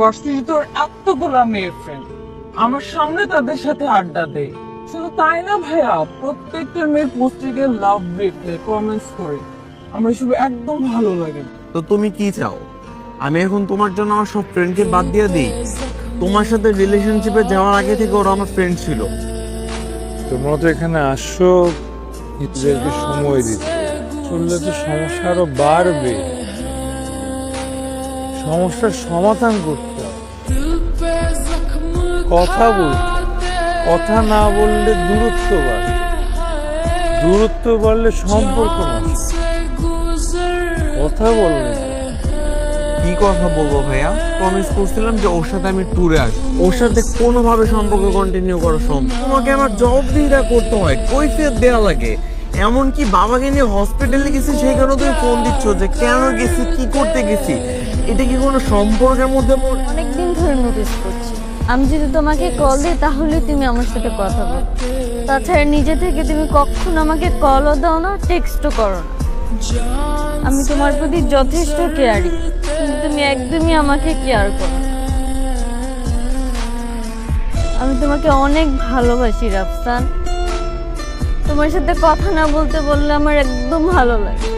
Varsity তোর এতগুলা মেয়ে ফ্রেন্ড আমার সামনে তাদের সাথে আড্ডা দেয়। শুধু তাই না ভাইয়া প্রত্যেকটা মেয়ের পোস্টিকে লাভ লিখতে কমেন্টস করে। আমরা সব একদম ভালো লাগে। তো তুমি কি চাও? আমি এখন তোমার জন্য আমার সব ফ্রেন্ডকে বাদ দিয়ে দিই। তোমার সাথে রিলেশনশিপে যাওয়ার আগে থেকে ওরা আমার ফ্রেন্ড ছিল। তোমরা তো এখানে আসছো নিজেদেরকে সময় দিতে। চললে তো সমস্যা আরও বাড়বে। সমস্যার সমাধান করতে। কথা বলতে কথা না বললে দূরত্ব বাড়ে। দূরত্ব বাড়লে সম্পর্ক নষ্ট কথা বললে কি কথা বলব ভাইয়া? প্রমিস করছিলাম যে ওর সাথে আমি ট্যুরে আসব। ওর সাথে কোনোভাবে সম্পর্ক কন্টিনিউ করা সম্ভব তোমাকে আমার জব দিদা করতে হয়। কৈফিয়ত দেওয়া লাগে। এমনকি বাবাকে নিয়ে হসপিটালে গেছি সেখানেও তুমি ফোন দিচ্ছ যে কেন গেছি কি করতে গেছি? এটা কি কোনো সম্পর্কের মধ্যে পড়ে? অনেকদিন ধরে নোটিস করছি। আমি যদি তোমাকে কল দিই, তাহলে তুমি আমার সাথে কথা বলো। তাছাড়া নিজে থেকে তুমি কখনো আমাকে কলও দাও না টেক্সটও করো না। আমি তোমার প্রতি যথেষ্ট কেয়ারি কিন্তু তুমি একদমই আমাকে কেয়ার করো আমি তোমাকে অনেক ভালোবাসি, রাফসান। তোমার সাথে কথা না বলতে বললে আমার একদম ভালো লাগে